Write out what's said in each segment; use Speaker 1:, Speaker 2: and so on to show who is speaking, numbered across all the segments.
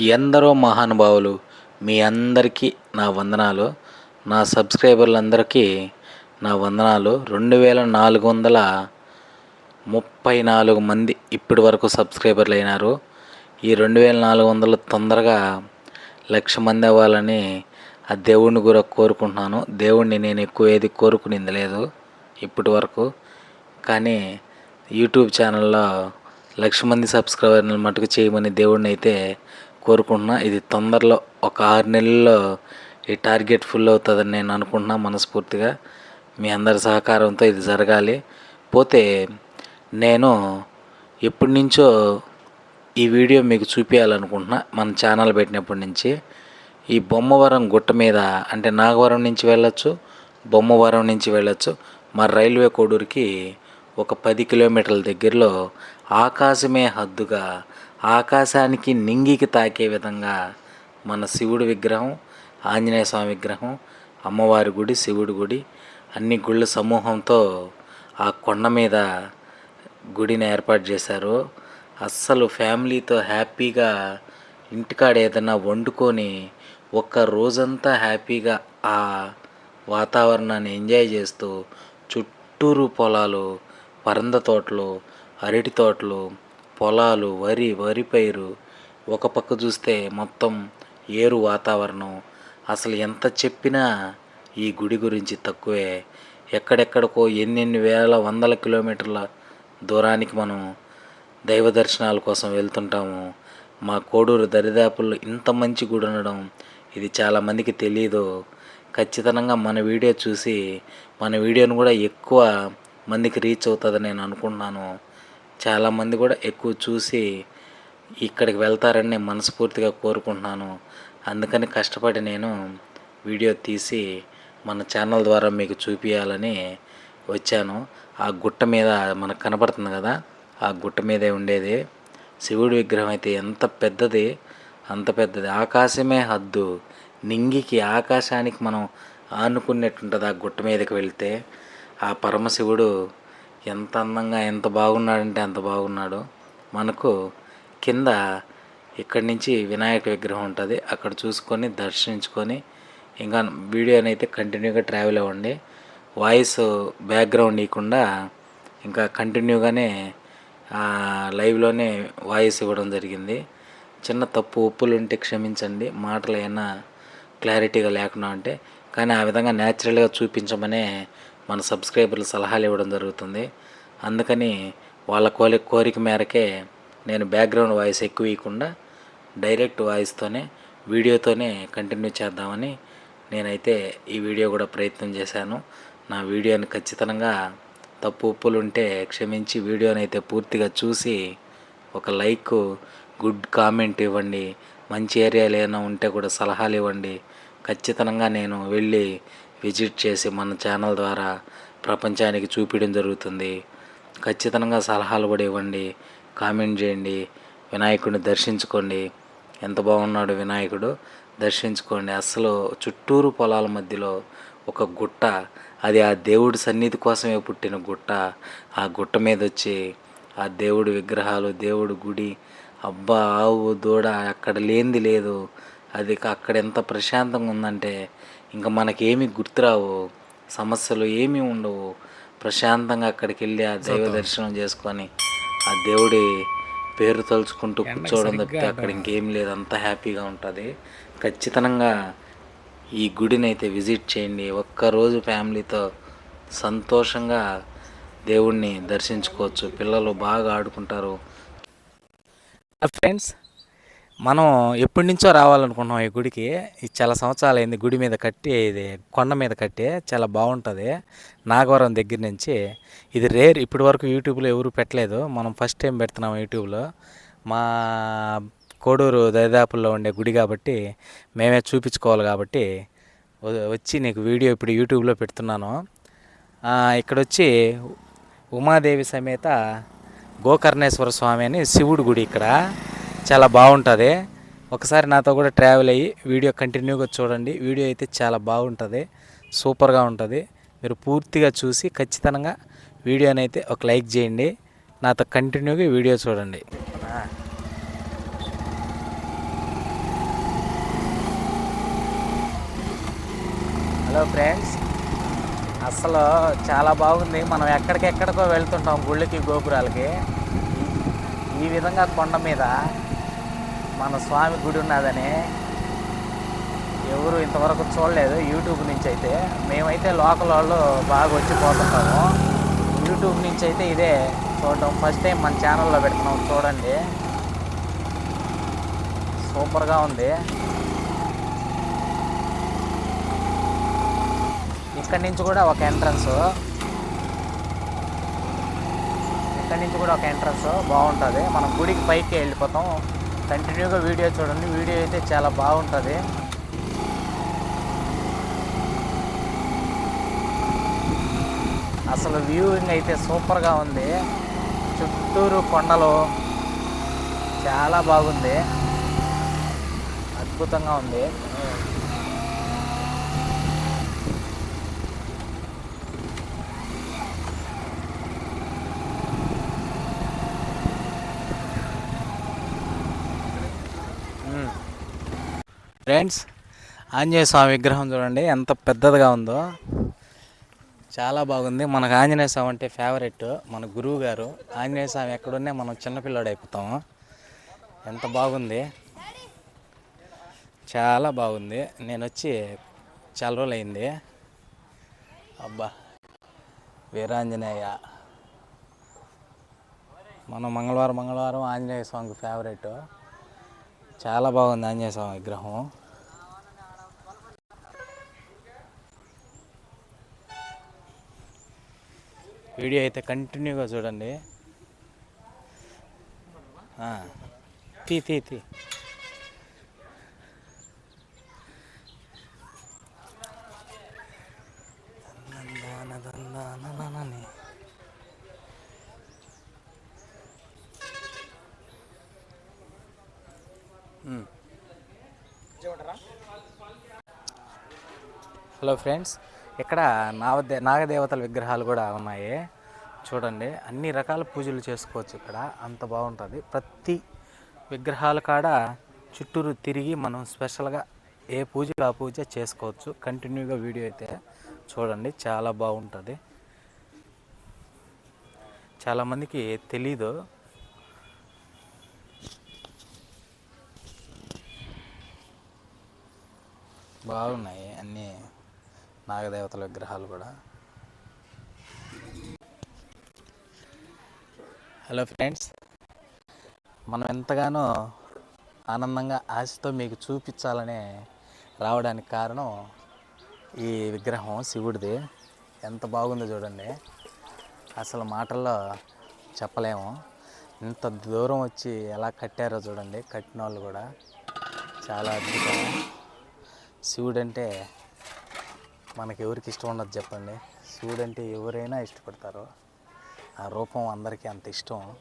Speaker 1: ఎందరో మహానుభావులు మీ అందరికీ నా వందనాలు. నా సబ్స్క్రైబర్లందరికీ నా వందనాలు. రెండు వేల నాలుగు వందల ముప్పై నాలుగు మంది ఇప్పటి వరకు సబ్స్క్రైబర్లు అయినారు. ఈ రెండు వేల నాలుగు వందలు తొందరగా లక్ష మంది అవ్వాలని ఆ దేవుణ్ణి కూడా కోరుకుంటున్నాను. దేవుణ్ణి నేను ఎక్కువ ఏది కోరుకునింది లేదు ఇప్పటి వరకు. కానీ యూట్యూబ్ ఛానల్లో లక్ష మంది సబ్స్క్రైబర్ని మటుకు చేయమని దేవుణ్ణి అయితే కోరుకుంటున్నా. ఇది తొందరలో ఒక ఆరు నెలల్లో ఈ టార్గెట్ ఫుల్ అవుతుందని నేను అనుకుంటున్నా మనస్ఫూర్తిగా. మీ అందరి సహకారంతో ఇది జరగాలి. పోతే నేను ఎప్పటి నుంచో ఈ వీడియో మీకు చూపించాలనుకుంటున్నా మన ఛానల్ పెట్టినప్పటి నుంచి. ఈ బొమ్మవరం గుట్ట మీద అంటే నాగవరం నుంచి వెళ్ళొచ్చు బొమ్మవరం నుంచి వెళ్ళొచ్చు. మా రైల్వే కోడూరుకి ఒక పది కిలోమీటర్ల దగ్గరలో ఆకాశమే హద్దుగా ఆకాశానికి నింగికి తాకే విధంగా మన శివుడి విగ్రహం ఆంజనేయ స్వామి విగ్రహం అమ్మవారి గుడి శివుడి గుడి అన్ని గుళ్ళ సమూహంతో ఆ కొండ మీద గుడిని ఏర్పాటు చేశారు. అస్సలు ఫ్యామిలీతో హ్యాపీగా ఇంటికాడ ఏదైనా వండుకొని ఒక్క రోజంతా హ్యాపీగా ఆ వాతావరణాన్ని ఎంజాయ్ చేస్తూ చుట్టూరు పొలాలు పరంద తోటలు అరటి తోటలు పొలాలు వరి వరి పైరు ఒక పక్క చూస్తే మొత్తం ఏరు వాతావరణం. అసలు ఎంత చెప్పినా ఈ గుడి గురించి తక్కువే. ఎక్కడెక్కడికో ఎన్నెన్ని వేల వందల కిలోమీటర్ల దూరానికి మనం దైవ దర్శనాల కోసం వెళ్తుంటాము. మా కోడూరు దరిదాపుల్లో ఇంత మంచి గుడి ఉండడం ఇది చాలామందికి తెలియదు ఖచ్చితంగా మన వీడియో చూసి మన వీడియోను కూడా ఎక్కువ మందికి రీచ్ అవుతుందని నేను అనుకుంటున్నాను. చాలామంది కూడా ఎక్కువ చూసి ఇక్కడికి వెళ్తారని నేను మనస్ఫూర్తిగా కోరుకుంటున్నాను. అందుకని కష్టపడి నేను వీడియో తీసి మన ఛానల్ ద్వారా మీకు చూపించాలని వచ్చాను. ఆ గుట్ట మీద మనకు కనపడుతుంది కదా ఆ గుట్ట మీదే ఉండేది. శివుడి విగ్రహం అయితే ఎంత పెద్దది అంత పెద్దది. ఆకాశమే హద్దు. నింగికి ఆకాశానికి మనం ఆనుకున్నట్టుంటుంది ఆ గుట్ట మీదకి వెళ్తే. ఆ పరమశివుడు ఎంత అందంగా ఎంత బాగున్నాడంటే అంత బాగున్నాడు. మనకు కింద ఇక్కడి నుంచి వినాయక విగ్రహం ఉంటుంది. అక్కడ చూసుకొని దర్శించుకొని ఇంకా వీడియోని అయితే కంటిన్యూగా ట్రావెల్ అవ్వండి. వాయిస్ బ్యాక్గ్రౌండ్ ఇవ్వకుండా ఇంకా కంటిన్యూగానే లైవ్లోనే వాయిస్ ఇవ్వడం జరిగింది. చిన్న తప్పు ఒప్పులు ఉంటే క్షమించండి. మాటలు ఏమైనా క్లారిటీగా లేకుండా ఉంటే కానీ ఆ విధంగా న్యాచురల్గా చూపించమనే మన సబ్స్క్రైబర్లు సలహాలు ఇవ్వడం జరుగుతుంది. అందుకని వాళ్ళ కోరి కోరిక మేరకే నేను బ్యాక్గ్రౌండ్ వాయిస్ ఎక్కువ ఇవ్వకుండా డైరెక్ట్ వాయిస్తోనే వీడియోతోనే కంటిన్యూ చేద్దామని నేనైతే ఈ వీడియో కూడా ప్రయత్నం చేశాను. నా వీడియోని ఖచ్చితంగా తప్పు ఉప్పులు ఉంటే క్షమించి వీడియోని అయితే పూర్తిగా చూసి ఒక లైక్ గుడ్ కామెంట్ ఇవ్వండి. మంచి ఏరియాలు ఏమైనా ఉంటే కూడా సలహాలు ఇవ్వండి. ఖచ్చితంగా నేను వెళ్ళి విజిట్ చేసి మన ఛానల్ ద్వారా ప్రపంచానికి చూపించడం జరుగుతుంది. ఖచ్చితంగా సలహాలు కూడా ఇవ్వండి. కామెంట్ చేయండి. వినాయకుడిని దర్శించుకోండి. ఎంత బాగున్నాడు వినాయకుడు. దర్శించుకోండి. అసలు చుట్టూరు పొలాల మధ్యలో ఒక గుట్ట అది ఆ దేవుడి సన్నిధి కోసమే పుట్టిన గుట్ట. ఆ గుట్ట మీద వచ్చి ఆ దేవుడి విగ్రహాలు దేవుడి గుడి అబ్బా ఆవు దూడ అక్కడ లేనిది లేదు. అది అక్కడ ఎంత ప్రశాంతంగా ఉందంటే ఇంకా మనకేమీ గుర్తురావు సమస్యలు ఏమీ ఉండవు. ప్రశాంతంగా అక్కడికి వెళ్ళి ఆ దైవ దర్శనం చేసుకొని ఆ దేవుడి పేరు తలుచుకుంటూ కూర్చోవడం తప్పితే అక్కడ ఇంకేం లేదు. అంత హ్యాపీగా ఉంటుంది. ఖచ్చితంగా ఈ గుడిని అయితే విజిట్ చేయండి. ఒక్కరోజు ఫ్యామిలీతో సంతోషంగా దేవుణ్ణి దర్శించుకోవచ్చు. పిల్లలు బాగా ఆడుకుంటారు. ఫ్రెండ్స్ మనం ఎప్పటి నుంచో రావాలనుకున్నాం ఈ గుడికి. ఇది చాలా సంవత్సరాలు అయింది గుడి మీద కట్టి ఇది కొండ మీద కట్టి చాలా బాగుంటుంది. నాగవరం దగ్గర నుంచి. ఇది రేర్ ఇప్పటి వరకు యూట్యూబ్లో ఎవరు పెట్టలేదు. మనం ఫస్ట్ టైం పెడుతున్నాం యూట్యూబ్లో. మా కోడూరు దరిదాపుల్లో ఉండే గుడి కాబట్టి మేమే చూపించుకోవాలి కాబట్టి వచ్చి నీకు వీడియో ఇప్పుడు యూట్యూబ్లో పెడుతున్నాను. ఇక్కడ వచ్చి ఉమాదేవి సమేత గోకర్ణేశ్వర స్వామి అని శివుడు గుడి ఇక్కడ. చాలా బాగుంటుంది. ఒకసారి నాతో కూడా ట్రావెల్ అయ్యి వీడియో కంటిన్యూగా చూడండి. వీడియో అయితే చాలా బాగుంటుంది. సూపర్గా ఉంటుంది. మీరు పూర్తిగా చూసి ఖచ్చితంగా వీడియోని అయితే ఒక లైక్ చేయండి. నాతో కంటిన్యూగా వీడియో చూడండి. హలో ఫ్రెండ్స్ అసలు చాలా బాగుంది. మనం ఎక్కడికెక్కడికో వెళ్తుంటాం గుళ్ళకి గోపురాలకి. ఈ విధంగా కొండ మీద మన స్వామి గుడి ఉన్నదని ఎవరు ఇంతవరకు చూడలేదు. యూట్యూబ్ నుంచి అయితే. మేమైతే లోకల్ వాళ్ళు బాగా వచ్చి పోతుంటాము. యూట్యూబ్ నుంచి అయితే ఇదే చూడటం. ఫస్ట్ టైం మన ఛానల్లో పెడుతున్నాం. చూడండి. సూపర్గా ఉంది. ఇక్కడి నుంచి కూడా ఒక ఎంట్రన్స్ ఇక్కడి నుంచి కూడా ఒక ఎంట్రన్స్ బాగుంటుంది. మనం గుడికి పైకి వెళ్ళిపోతాం. కంటిన్యూగా వీడియో చూడండి. వీడియో అయితే చాలా బాగుంటుంది. అసలు వ్యూయింగ్ అయితే సూపర్గా ఉంది. చుట్టూరు కొండలు చాలా బాగుంది. అద్భుతంగా ఉంది. ఫ్రెండ్స్ ఆంజనేయ స్వామి విగ్రహం చూడండి ఎంత పెద్దదిగా ఉందో. చాలా బాగుంది. మనకు ఆంజనేయ స్వామి అంటే ఫేవరెట్ మన గురువు గారు. ఆంజనేయ స్వామి ఎక్కడున్నా మనం చిన్నపిల్లాడు అయిపోతాము ఎంత బాగుంది. చాలా బాగుంది. నేను వచ్చి చాలా రోజులు అయింది. అబ్బా వీరాంజనేయ. మనం మంగళవారం మంగళవారం ఆంజనేయ స్వామికి ఫేవరెట్ చాలా బాగుంది ఆంజనేయ స్వామి విగ్రహం. వీడియో అయితే కంటిన్యూగా చూడండి. తీ తీ తీ. హలో ఫ్రెండ్స్ ఇక్కడ నాగదే నాగదేవతల విగ్రహాలు కూడా ఉన్నాయి. చూడండి అన్ని రకాల పూజలు చేసుకోవచ్చు ఇక్కడ. అంత బాగుంటుంది. ప్రతి విగ్రహాల కాడ చుట్టూరు తిరిగి మనం స్పెషల్గా ఏ పూజ ఆ పూజ చేసుకోవచ్చు. కంటిన్యూగా వీడియో అయితే చూడండి చాలా బాగుంటుంది. చాలామందికి తెలీదు. బాగున్నాయి అన్నీ నాగదేవతల విగ్రహాలు కూడా. హలో ఫ్రెండ్స్ మనం ఎంతగానో ఆనందంగా ఆశతో మీకు చూపించాలనే రావడానికి కారణం ఈ విగ్రహం శివుడిది. ఎంత బాగుందో చూడండి. అసలు మాటల్లో చెప్పలేము. ఇంత దూరం వచ్చి ఎలా కట్టారో చూడండి. కట్టిన వాళ్ళు కూడా చాలా అద్భుతం. శివుడు అంటే మనకి ఎవరికి ఇష్టం ఉండదు చెప్పండి. శివుడు అంటే ఎవరైనా ఇష్టపడతారు. ఆ రూపం అందరికీ అంత ఇష్టం.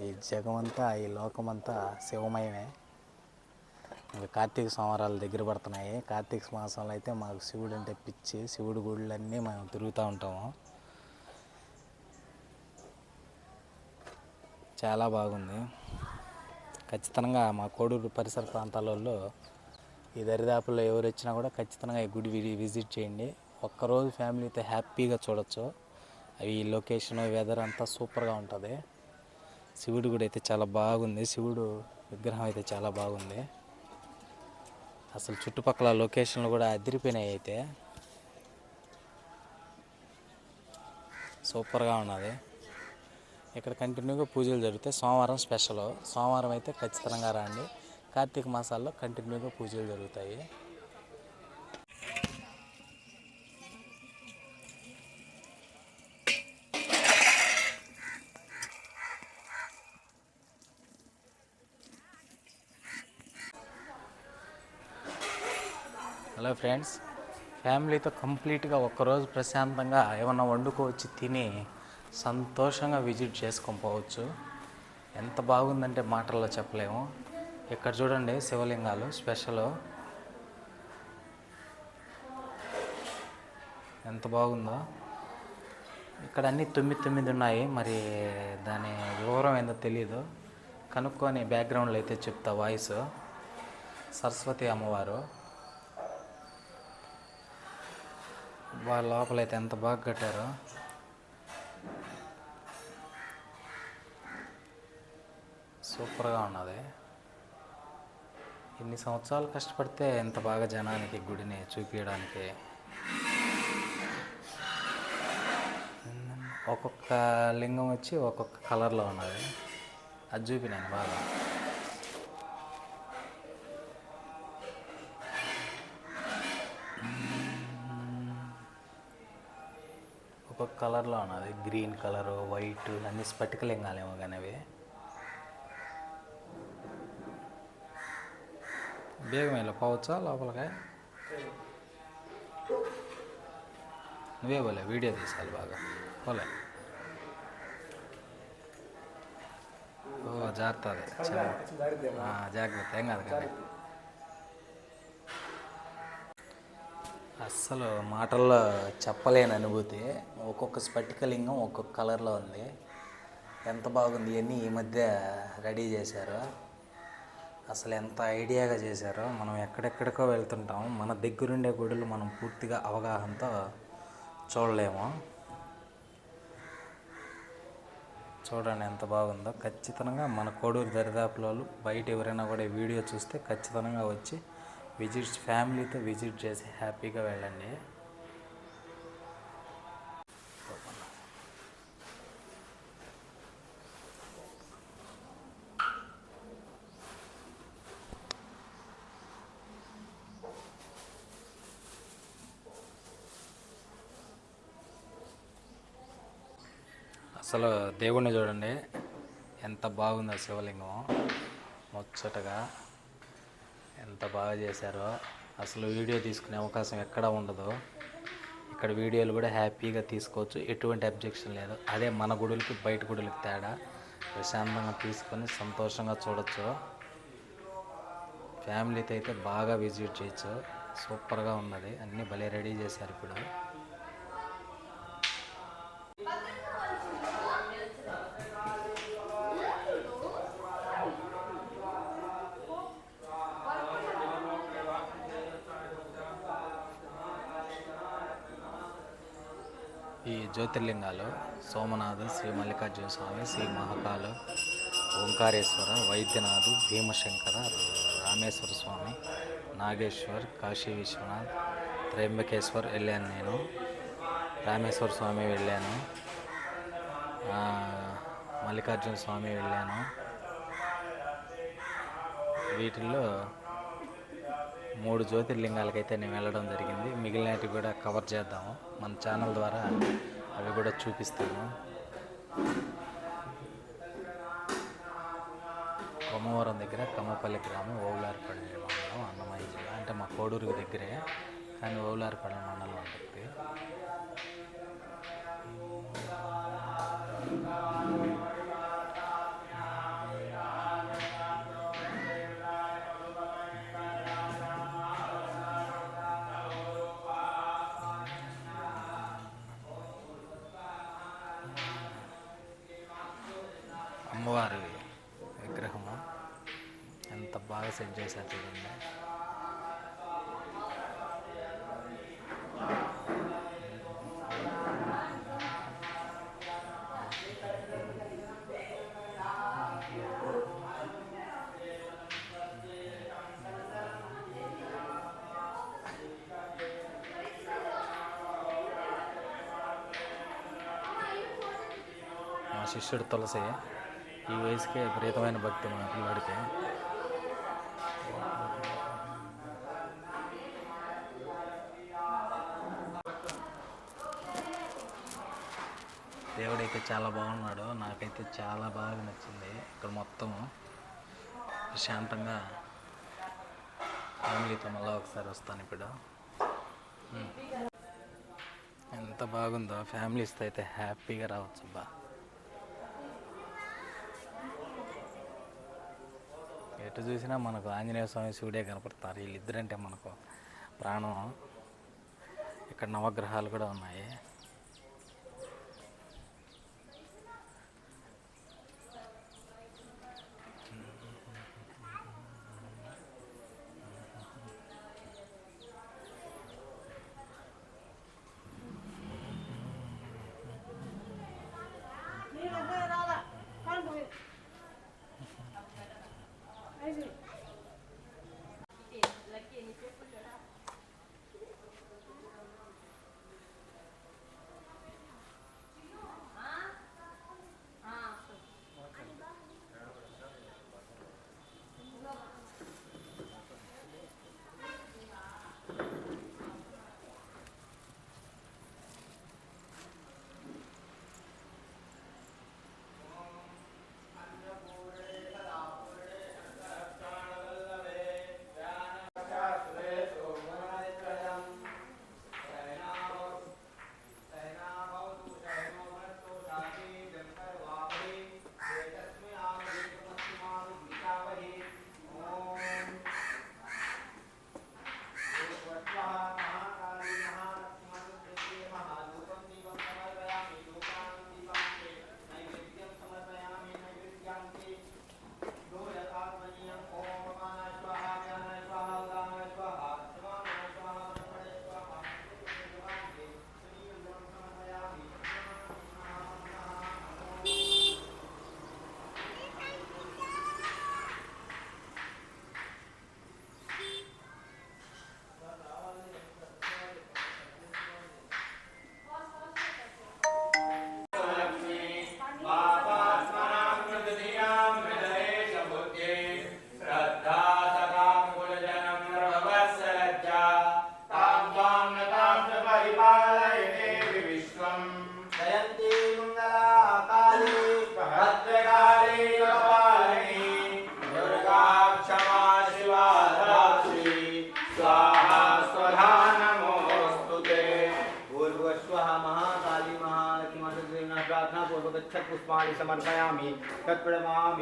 Speaker 1: ఈ జగమంతా ఈ లోకమంతా శివమయమే. ఇంకా కార్తీక సోమవారాలు దగ్గర పడుతున్నాయి. కార్తీక మాసంలో అయితే మాకు శివుడు అంటే పిచ్చి. శివుడు గుళ్ళన్నీ మేము తిరుగుతూ ఉంటాము. చాలా బాగుంది. ఖచ్చితంగా మా కోడూరు పరిసర ప్రాంతాలలో ఈ దరిదాపుల్లో ఎవరు వచ్చినా కూడా ఖచ్చితంగా ఈ గుడి విజిట్ చేయండి. ఒక్కరోజు ఫ్యామిలీతో హ్యాపీగా చూడొచ్చు. అవి లొకేషన్ వెదర్ అంతా సూపర్గా ఉంటుంది. శివుడు గుడి అయితే చాలా బాగుంది. శివుడు విగ్రహం అయితే చాలా బాగుంది. అసలు చుట్టుపక్కల లొకేషన్లు కూడా అదిరిపోయినాయి అయితే. సూపర్గా ఉన్నది. ఇక్కడ కంటిన్యూగా పూజలు జరిగితే సోమవారం స్పెషల్. సోమవారం అయితే ఖచ్చితంగా రండి. కార్తీక మాసాల్లో కంటిన్యూగా పూజలు జరుగుతాయి. హలో ఫ్రెండ్స్ ఫ్యామిలీతో కంప్లీట్గా ఒక్కరోజు ప్రశాంతంగా ఏమన్నా వండుకోవచ్చు తిని సంతోషంగా విజిట్ చేసుకొని పోవచ్చు. ఎంత బాగుందంటే మాటల్లో చెప్పలేము. ఇక్కడ చూడండి శివలింగాలు స్పెషల్ ఎంత బాగుందో. ఇక్కడ అన్ని తొమ్మిది తొమ్మిది ఉన్నాయి మరి దాని వివరం ఏందో తెలియదు కనుక్కొని బ్యాక్గ్రౌండ్లో అయితే చెప్తా వాయిస్ సరస్వతి అమ్మవారు. వాళ్ళ లోపలైతే ఎంత బాగా కట్టారో. సూపర్గా ఉన్నది. ఇన్ని సంవత్సరాలు కష్టపడితే ఎంత బాగా జనానికి గుడిని చూపించడానికి ఒక్కొక్క లింగం వచ్చి ఒక్కొక్క కలర్లో ఉన్నది. అది చూపినాను బాగా. ఒక్కొక్క కలర్లో ఉన్నది. గ్రీన్ కలరు వైట్ అన్ని స్పటిక లింగాలేమో కానీ అవి. బేగం ఇలా పోవచ్చా లోపలికి? నువ్వే పోలే వీడియో తీసాలి బాగా. పోలే. ఓ జాగ్రత్త అదే. జాగ్రత్త ఏం కాదు కానీ. అస్సలు మాటల్లో చెప్పలేని అనుభూతి. ఒక్కొక్క స్ఫటికలింగం ఒక్కొక్క కలర్లో ఉంది. ఎంత బాగుంది ఇవన్నీ ఈ మధ్య రెడీ చేశారు. అసలు ఎంత ఐడియాగా చేశారో మనం ఎక్కడెక్కడికో వెళ్తుంటాం. మన దగ్గరుండే గుడులు మనం పూర్తిగా అవగాహనతో చూడలేము. చూడండి ఎంత బాగుందో. ఖచ్చితంగా మన కోడూరు దరిదాపులో బయట ఎవరైనా కూడా వీడియో చూస్తే ఖచ్చితంగా వచ్చి విజిట్ ఫ్యామిలీతో విజిట్ చేసి హ్యాపీగా వెళ్ళండి. అసలు దేవుణ్ణి చూడండి. ఎంత బాగుందో శివలింగం. ముచ్చటగా ఎంత బాగా చేశారో. అసలు వీడియో తీసుకునే అవకాశం ఎక్కడా ఉండదు. ఇక్కడ వీడియోలు కూడా హ్యాపీగా తీసుకోవచ్చు. ఎటువంటి అబ్జెక్షన్ లేదు. అదే మన గుడులకి బయట గుడులకి తేడా. ప్రశాంతంగా తీసుకొని సంతోషంగా చూడొచ్చు. ఫ్యామిలీతో అయితే బాగా విజిట్ చేయొచ్చు. సూపర్గా ఉన్నది. అన్నీ భలే రెడీ చేశారు ఇప్పుడు. ఈ జ్యోతిర్లింగాలు సోమనాథ్ శ్రీ మల్లికార్జున స్వామి శ్రీ మహాకాలు ఓంకారేశ్వర వైద్యనాథ్ భీమశంకర రామేశ్వర స్వామి నాగేశ్వర్ కాశీ విశ్వనాథ్ త్రయంబకేశ్వర్ వెళ్ళాను నేను. రామేశ్వర స్వామి వెళ్ళాను. మల్లికార్జున స్వామి వెళ్ళాను. వీటిల్లో మూడు జ్యోతిర్లింగాలకైతే నేను వెళ్ళడం జరిగింది. మిగిలినవి కూడా కవర్ చేద్దాము. మన ఛానల్ ద్వారా అవి కూడా చూపిస్తాను. కొమ్మవరం దగ్గర కమ్మపల్లి గ్రామం ఓవులారిపల్లి మండలం అన్నమయ్య జిల్లా. అంటే మా కోడూరుకి దగ్గరే. కానీ ఓవులారిపల్లి మండలం ఉంటుంది. ఎంత బాగా సెట్ చేశారు చూడండి. శిష్యుడు తులసి ఈ వయసుకే విపరీతమైన భక్తి మా పిల్లాడికి. దేవుడైతే చాలా బాగున్నాడు. నాకైతే చాలా బాగా నచ్చింది ఇక్కడ మొత్తం ప్రశాంతంగా ఫ్యామిలీతో మళ్ళీ ఒకసారి వస్తాను ఇప్పుడు. ఎంత బాగుందో ఫ్యామిలీస్తో అయితే హ్యాపీగా రావచ్చు బా ఎటు చూసినా మనకు ఆంజనేయ స్వామి శివుడే కనపడతారు. వీళ్ళిద్దరంటే మనకు ప్రాణం. ఇక్కడ నవగ్రహాలు కూడా ఉన్నాయి.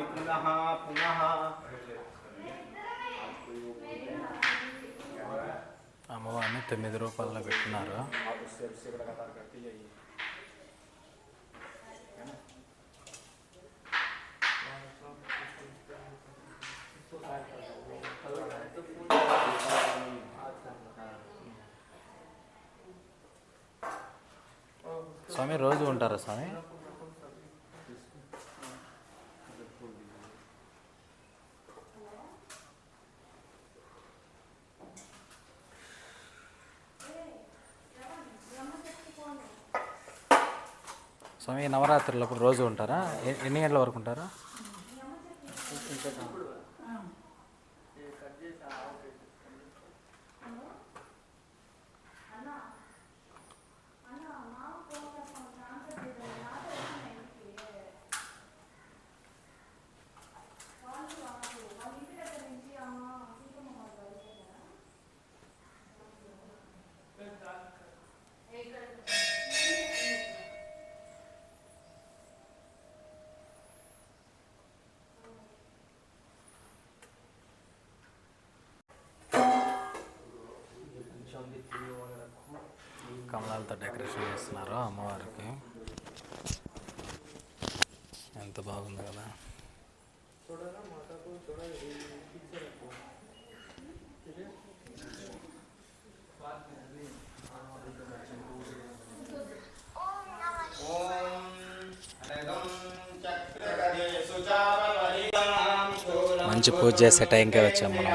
Speaker 2: పునః పునః
Speaker 1: అమ్మవారిని తొమ్మిది రూపాయల్లో పెట్టినారు స్వామి రోజు ఉంటారా స్వామి? స్వామి నవరాత్రులప్పుడు రోజు ఉంటారా? ఎన్ని గంటల వరకు ఉంటారా? కమలాలతో డెకరేషన్ చేస్తున్నారు అమ్మవారికి. ఎంత బాగుంది కదా. మంచి పూజ చేసే టైంకే వచ్చాం
Speaker 2: మనం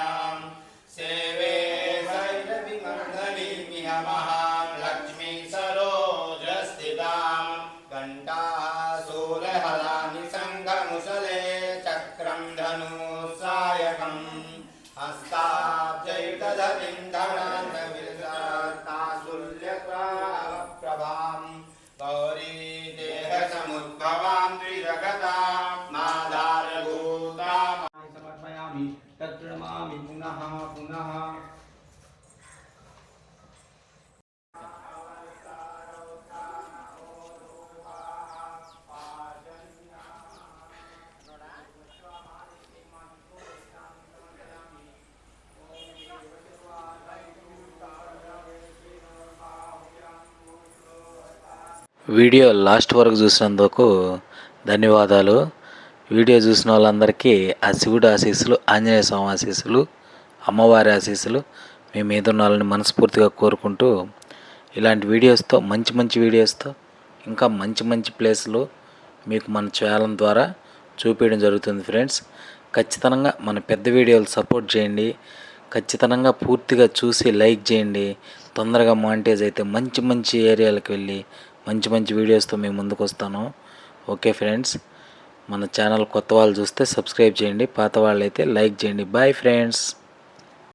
Speaker 1: వీడియో లాస్ట్ వరకు చూసినందుకు ధన్యవాదాలు. వీడియో చూసిన వాళ్ళందరికీ ఆ శివుడు ఆశీస్సులు ఆంజనేయ స్వామి ఆశీస్సులు అమ్మవారి ఆశీస్సులు మీ మీద ఉన్న వాళ్ళని మనస్ఫూర్తిగా కోరుకుంటూ ఇలాంటి వీడియోస్తో మంచి మంచి వీడియోస్తో ఇంకా మంచి మంచి ప్లేసులు మీకు మన ఛానల్ ద్వారా చూపించడం జరుగుతుంది ఫ్రెండ్స్. ఖచ్చితంగా మన పెద్ద వీడియోలు సపోర్ట్ చేయండి. ఖచ్చితంగా పూర్తిగా చూసి లైక్ చేయండి. తొందరగా మానిటైజ్ అయితే మంచి మంచి ఏరియాలకు వెళ్ళి మంచి మంచి వీడియోస్తో మేము ముందుకు వస్తాను ఓకే ఫ్రెండ్స్ మన ఛానల్ కొత్త వాళ్ళు చూస్తే సబ్స్క్రైబ్ చేయండి పాత వాళ్ళు అయితే లైక్ చేయండి. Bye friends.